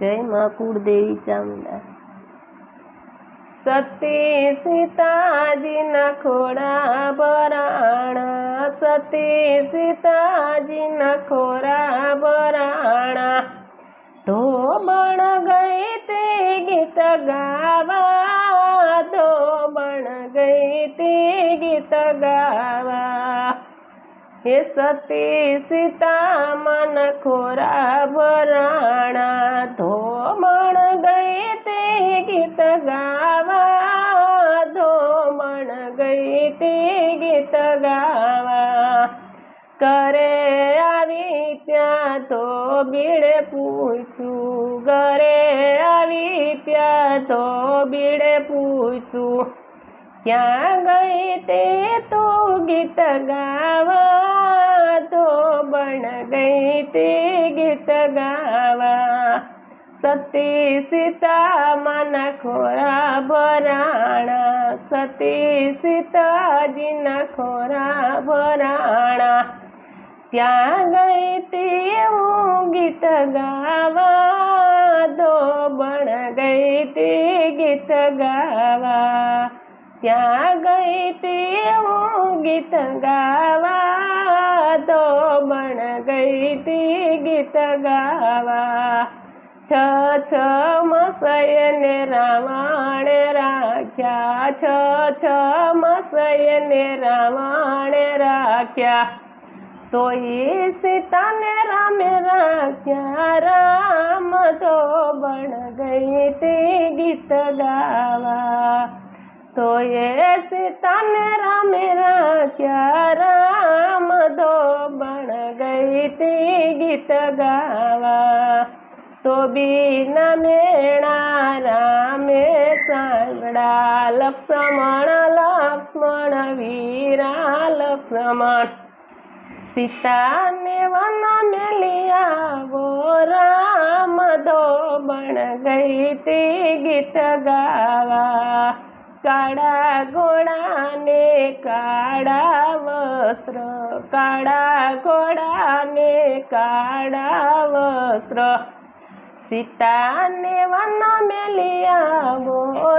જય માં કુળદેવી ચામુંડા સતી સીતાજીના ખોડા બરાણા સતી સીતાજીના ખોરા બરાણા તો બણ ગઈ તે ગીત ગાવા તો બણ ગઈ તે ગીત ગાવા હે સતી સીતા મન ખોરા ભરાણા ધોમણ ગઈ તે ગીત ગાવા, ધોમણ ગઈ તે ગીત ગાવા. કરે આવી ત્યાં તો બીડે પૂછું, ઘરે આવી ત્યાં તો બીડે પૂછું. ક્યાં ગઈ તે તો ગીત ગાવા તો બણ ગઈ તે ગીત ગાવા સતી સીતા માના ખોરા ભરાણા સતી સીતાજીના ખોરા ભરાણા ત્યાં ગઈ તે હું ગીત ગાવા તો બણ ગઈ તે ગીત ગાવા ત્યાં ગઈ તે હું ગીત ગાવા તો બણ ગઈ તે ગીત ગાવા છ છ મસયને રાવણ રાખ્યા છ છ મસયને રાવણ રાખ્યા તો એ સીતાને રામે રાખ્યા રામ તો બણ ગઈ તે ગીત ગાવા તો એ સીતાને રામે રાખ્યા રામ તો બણ ગઈ તે ગીત ગાવા તો બીના મેણા રામે સાંગડા લક્ષ્મણ લક્ષ્મણ વીરા લક્ષ્મણ સીતાને વન મેલિયાવો રામ દો બણ ગઈ તે ગીત ગાવા કાળા ઘોડાને કાળા વસ્ત્ર, કાળા ઘોડાને કાળા વસ્ત્ર. સીતાને વન મેલિયા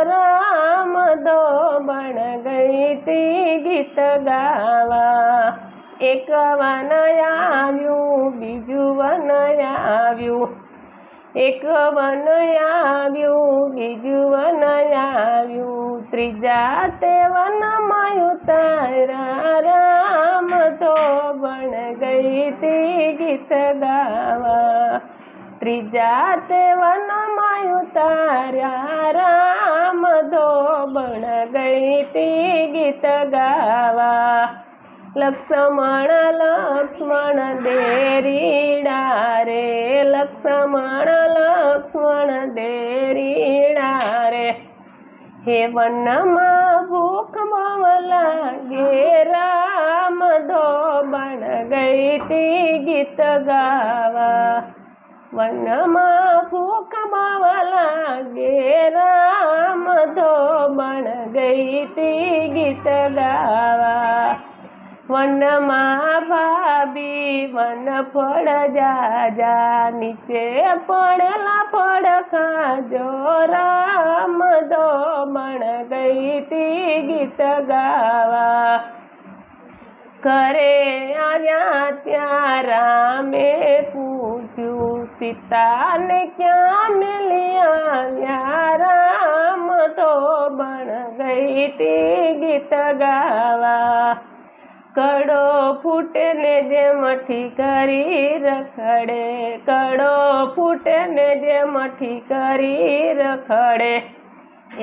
રામ દો બણ ગઈ તે ગીત ગાવા. એક વન આવ્યું, બીજું વન આવ્યું. એક વન આવ્યું, બીજું વન આવ્યું, ત્રીજા તે વનમાં ઉતારા રામ તો બણ ગઈ તી ગીત ગાવા. ત્રીજા તે વનમાં ઉતાર્યા રામ તો બણ ગઈ તી ગીત ગાવા. લક્ષ્મણ લક્ષ્મણ દેરીડા લક્ષ્મણ લક્ષ્મણ દેરીડા રે હે વનમાં ભૂખ બહુ લાગે રામ ધો બણ ગઈ તે ગીત ગાવા વનમાં ભૂખ બહુ લાગે રામ ધો બણ ગઈ તે ગીત ગાવા વનમાં ભાભી વન ફળ જાજા, નીચે પડેલા ફળ ખાજો રામ દો મણ ગઈ તી ગીત ગાવા. કરે આવ્યા ત્યાં રામે પૂછ્યું, સીતાને ક્યાં મેલી આવ્યા? રામ તો બણ ગઈ તી ગીત ગાવા. કડો ફૂટે ને જે મઠી કરી રખડે, કડો ફૂટે ને જે મઠી કરી રખડે,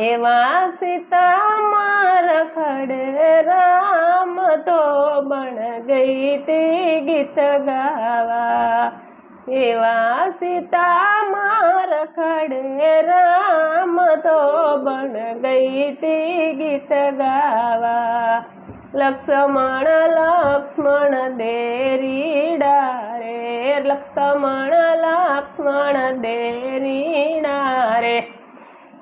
એવા સીતામાં રખડે, રામ તો બણ ગઈ તે ગીત ગાવા, એવા સીતામાં રખડે, રામ તો બણ ગઈ તે ગીત ગાવા લક્ષ્મણ લક્ષ્મણ દેરીડા રે લક્ષ્મણ લક્ષ્મણ દેરીડા રે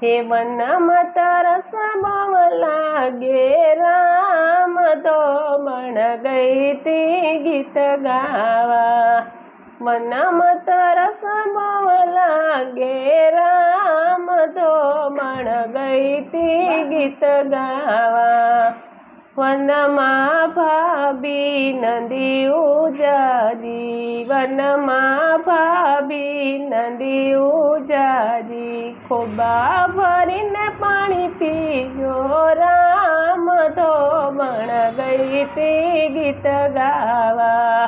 હે વનમાં તરસ ભાવ લાગે, રામ તો મણ ગઈતી ગીત ગાવા. વનમાં તરસ ભાવ લાગે, રામ તો મણ ગઈતી ગીત ગાવા. વનમાં ભાભી નદી ઉજાજી વનમાં ભાભી નદી ઉજાજી ખોબા ભરીને પાણી પીજો રામ તો વણ ગઈ તી ગીત ગાવા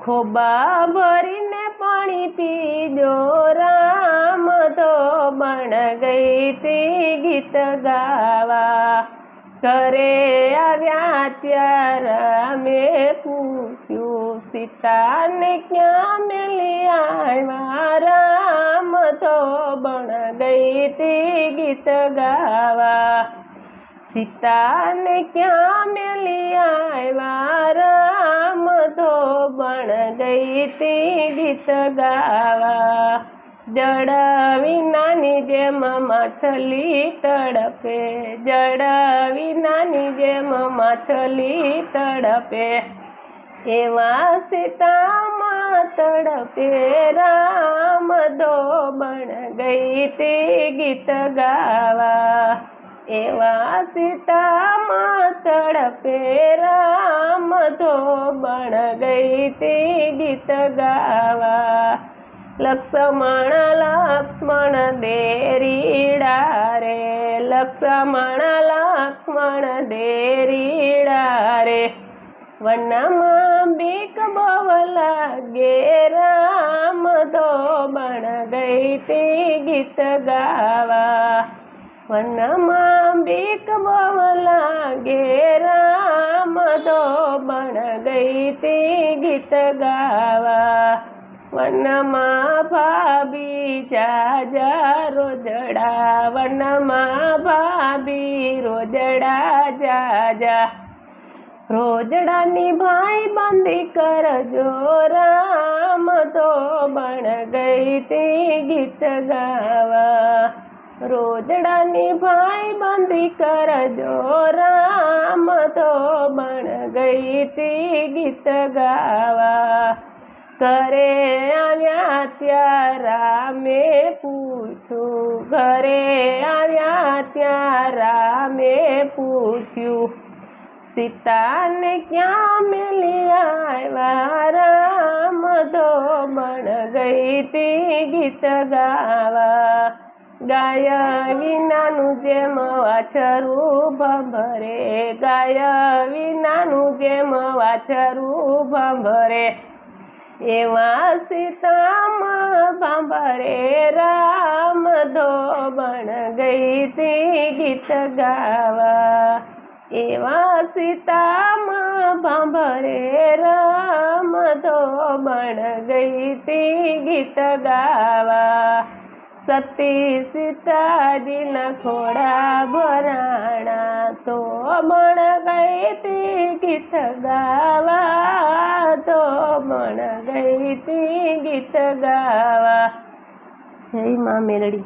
ખોબા ભરીને પાણી પીજો રામ તો બણ ગઈ તી ગીત ગાવા. ઘરે આવ્યા ત્યારે અમે પૂછ્યું, સીતાને ક્યાં મેલી આવ્યા? રામ તો બણ ગઈ તી ગીત ગાવા. સીતાને ક્યાં મેલી આવ્યા? રામ તો બણ ગઈ તી ગીત ગાવા. જડ વિનાની જેમ માછલી તડપે. જડ વિનાની જેમ માછલી તડપે. એવા સીતામાં તડપે રામ દોબણ ગઈ તે ગીત ગાવા. એવા સીતામાં તડપે રામ તો બણ ગઈ તે ગીત ગાવા. લક્ષ્મણ લક્ષ્મણ દેરીડા રે લક્ષ્મણ લક્ષ્મણ દેરીડા રે વનમાં બીક બહુ લાગે, રામ તો બણ ગઈ તે ગીત ગાવા. વનમાં બીક બહુ લાગે, રામ તો બણ ગઈ તે ગીત ગાવા. વનમાં ભાભી જાજા રોજડા વનમાં ભાભી રોજડા જાજા રોજડાની ભાઈ બંધી કરજો રામ તો બણ ગઈ તે ગીત ગાવા. રોજડાની ભાઈ બંધી કરજો રામ તો બણ ગઈ તે ગીત ગાવા. ઘરે આવ્યા ત્યાં મેં પૂછ્યું ઘરે આવ્યા ત્યાં રામે પૂછ્યું સીતાને ક્યાં મેલી આવ્યા રામ તો બણ ગઈ તી ગીત ગાવા ગાય વિનાનું જેમ વાછરું ભંભરે ગાય વિનાનું જેમ વાછરું ભંભરે એવા સીતામાં બાંભરે રામ ધોબણ ગઈ તી ગીત ગાવા. એવા સીતામાં બાંભરે રામ ધોબણ ગઈ તી ગીત ગાવા. સતી સીતાજીના ખોડા ભરાણા તો મણ ગઈ તી ગીત ગાવા. મણ ગઈ તે ગીત ગાવા. જય મા મેલડી.